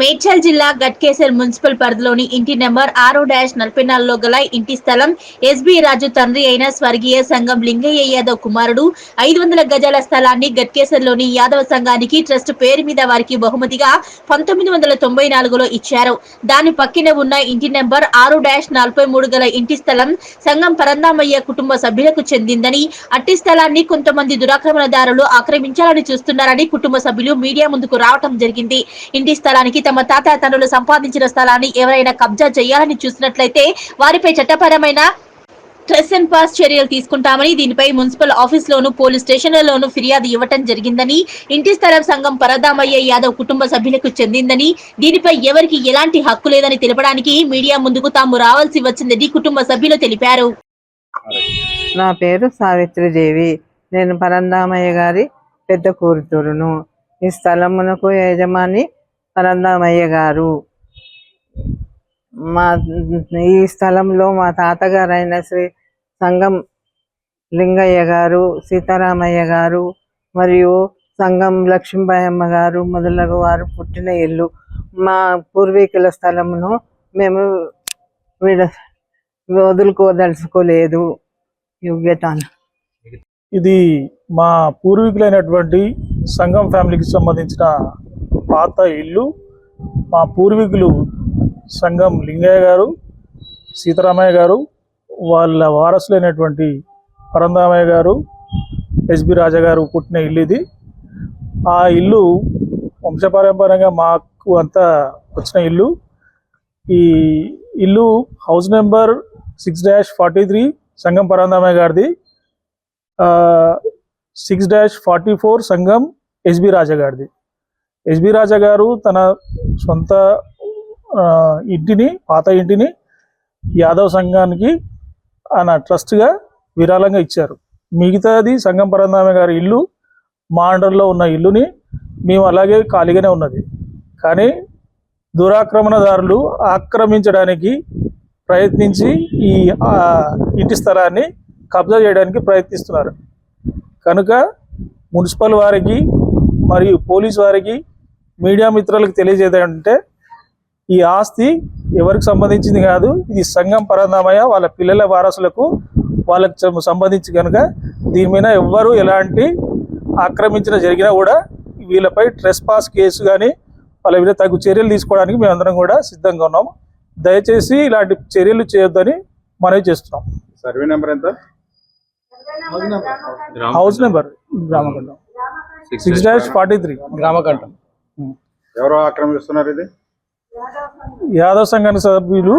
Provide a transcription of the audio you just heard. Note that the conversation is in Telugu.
మేడ్చల్ జిల్లా గట్కేసర్ మున్సిపల్ పరిధిలోని ఇంటి నెంబర్ ఆరు డాష్ నలభై నాలుగులో గల ఇంటి స్థలం ఎస్బి రాజు తండ్రి అయిన స్వర్గీయ సంఘం లింగయ్య యాదవ్ కుమారుడు. ఐదు వందల గజాల స్థలాన్ని గట్కేసర్లోని యాదవ సంఘానికి ట్రస్ట్ పేరు మీద వారికి బహుమతిగా పంతొమ్మిది వందల తొంభై నాలుగులో ఇచ్చారు. దాని పక్కనే ఉన్న ఇంటి నెంబర్ ఆరు డాష్ నలభై మూడు గల ఇంటి స్థలం సంఘం పరందామయ్య కుటుంబ సభ్యులకు చెందిందని అట్టి స్థలాన్ని కొంతమంది దురాక్రమణదారులు ఆక్రమించాలని చూస్తున్నారని కుటుంబ సభ్యులు మీడియా ముందుకు రావటం జరిగింది. ఇంటి స్థలానికి తమ తాత తండ్రులు సంపాదించిన స్థలాన్ని ఎవరైనా కబ్జా చేయాలని చూసినట్లయితే వారిపై చట్టపరమైన ట్రెస్ అండ్ పాస్ చర్యలు తీసుకుంటామని దీనిపై మున్సిపల్ ఆఫీస్ లోను పోలీస్ స్టేషన్లలోనూ ఫిర్యాదు ఇవ్వటం జరిగిందని ఇంటి స్థలం సంఘం పరదామయ్య యాదవ్ కుటుంబ సభ్యులకు చెందిందని దీనిపై ఎవరికి ఎలాంటి హక్కు లేదని తెలపడానికి మీడియా ముందుకు తాము రావాల్సి వచ్చిందని కుటుంబ సభ్యులు తెలిపారు. నా పేరు సావిత్రిదేవి. నేను పరందామయ్య గారి పెద్ద కూతురును. ఈ స్థలమునకు యజమాని పరందామయ్య గారు మా ఈ స్థలంలో మా తాతగారైన శ్రీ సంగం లింగయ్య గారు సీతారామయ్య గారు మరియు సంగం లక్ష్మీబాయమ్మ గారు మొదలగు వారు పుట్టిన ఇల్లు. మా పూర్వీకుల స్థలమును మేము విడ వదులుకోదలుచుకోలేదు. యోగ్యతను ఇది మా పూర్వీకులైనటువంటి సంఘం ఫ్యామిలీకి సంబంధించిన పాత ఇల్లు మా పూర్వీకులు సంఘం లింగయ్య గారు సీతారామయ్య గారు వాళ్ళ వారసులైనటువంటి పరందామయ్య గారు ఎస్బి రాజా గారు పుట్టిన ఇల్లు ఇది. ఆ ఇల్లు వంశపారంపర్యంగా మాకు అంతా వచ్చిన ఇల్లు. ఈ ఇల్లు house number six dash forty three Sangham Parandamaiah గారిది. Six dash forty four Sangham SB Raja గారిది. ఎస్బి రాజా గారు తన సొంత ఇంటిని పాత ఇంటిని యాదవ్ సంఘానికి ఆయన ట్రస్ట్గా విరాళంగా ఇచ్చారు. మిగతాది సంఘం పరంధామ గారి ఇల్లు మా అండర్లో ఉన్న ఇల్లుని మేము అలాగే ఖాళీగానే ఉన్నది. కానీ దురాక్రమణదారులు ఆక్రమించడానికి ప్రయత్నించి ఈ ఇంటి స్థలాన్ని కబ్జా చేయడానికి ప్రయత్నిస్తున్నారు. కనుక మున్సిపల్ వారికి మరియు పోలీస్ వారికి మీడియా మిత్రులకు తెలియజేదంటే ఈ ఆస్తి ఎవరికి సంబంధించింది కాదు ఇది సంఘం పరందామయ్య వాళ్ళ పిల్లల వారసులకు వాళ్ళకి సంబంధించి కనుక దీని మీద ఎవ్వరు ఎలాంటి ఆక్రమించిన జరిగినా కూడా వీళ్ళపై ట్రెస్ పాస్ కేసు కానీ వాళ్ళ మీద తగు చర్యలు తీసుకోవడానికి మేమందరం కూడా సిద్ధంగా ఉన్నాం దయచేసి ఇలాంటి చర్యలు చేయొద్దని మనవి చేస్తున్నాం. సర్వే నెంబర్ ఎంత? House number. గ్రామకండం six dash forty three గ్రామకంఠం ఎవరో ఆక్రమిస్తున్నారు ఇది? యాదవ్ సంఘానికి సభ్యులు